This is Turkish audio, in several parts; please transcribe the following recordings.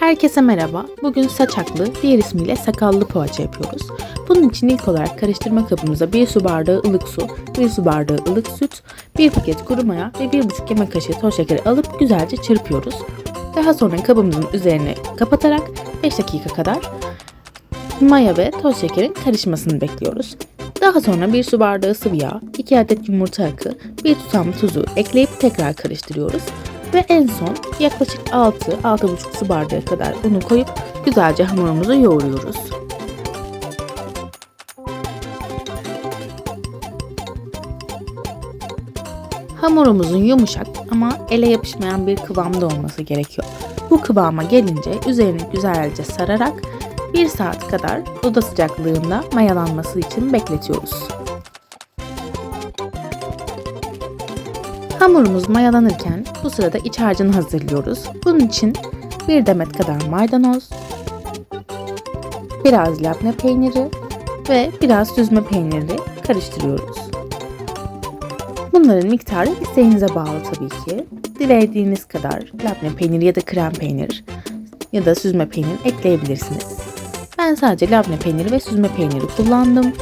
Herkese merhaba. Bugün saçaklı, diğer ismiyle sakallı poğaça yapıyoruz. Bunun için ilk olarak karıştırma kabımıza 1 su bardağı ılık su, 1 su bardağı ılık süt, 1 paket kuru maya ve 1,5 yemek kaşığı toz şekeri alıp güzelce çırpıyoruz. Daha sonra kabımızın üzerine kapatarak 5 dakika kadar maya ve toz şekerin karışmasını bekliyoruz. Daha sonra 1 su bardağı sıvı yağ, 2 adet yumurta akı, 1 tutam tuzu ekleyip tekrar karıştırıyoruz. Ve en son yaklaşık 6-6,5 su bardağı kadar unu koyup güzelce hamurumuzu yoğuruyoruz. Hamurumuzun yumuşak ama ele yapışmayan bir kıvamda olması gerekiyor. Bu kıvama gelince üzerini güzelce sararak 1 saat kadar oda sıcaklığında mayalanması için bekletiyoruz. Hamurumuz mayalanırken bu sırada iç harcını hazırlıyoruz. Bunun için bir demet kadar maydanoz, biraz labne peyniri ve biraz süzme peyniri karıştırıyoruz. Bunların miktarı isteğinize bağlı tabii ki. Dilediğiniz kadar labne peyniri ya da krem peynir ya da süzme peynir ekleyebilirsiniz. Ben sadece labne peyniri ve süzme peyniri kullandım.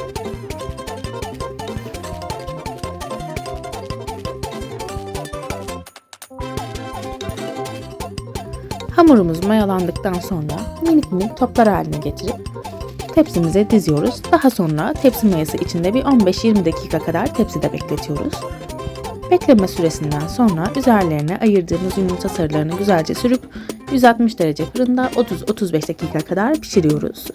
Hamurumuz mayalandıktan sonra minik minik toplar haline getirip tepsimize diziyoruz. Daha sonra tepsi mayası içinde bir 15-20 dakika kadar tepside bekletiyoruz. Bekleme süresinden sonra üzerlerine ayırdığımız yumurta sarılarını güzelce sürüp 160 derece fırında 30-35 dakika kadar pişiriyoruz.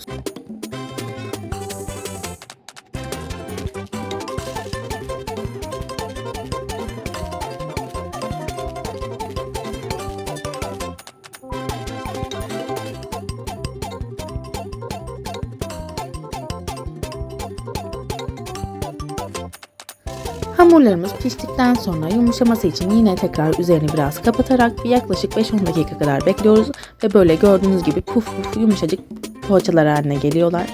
Hamurlarımız piştikten sonra yumuşaması için yine tekrar üzerini biraz kapatarak yaklaşık 5-10 dakika kadar bekliyoruz ve böyle gördüğünüz gibi puf puf yumuşacık poğaçalar haline geliyorlar.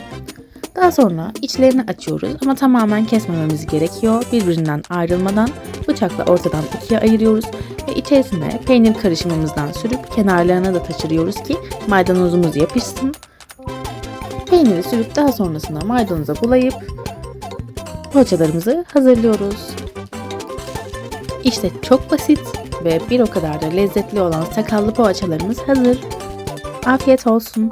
Daha sonra içlerini açıyoruz ama tamamen kesmememiz gerekiyor. Birbirinden ayrılmadan bıçakla ortadan ikiye ayırıyoruz ve içerisine peynir karışımımızdan sürüp kenarlarına da taşırıyoruz ki maydanozumuz yapışsın. Peyniri sürüp daha sonrasında maydanoza bulayıp poğaçalarımızı hazırlıyoruz. İşte çok basit ve bir o kadar da lezzetli olan sakallı poğaçalarımız hazır. Afiyet olsun.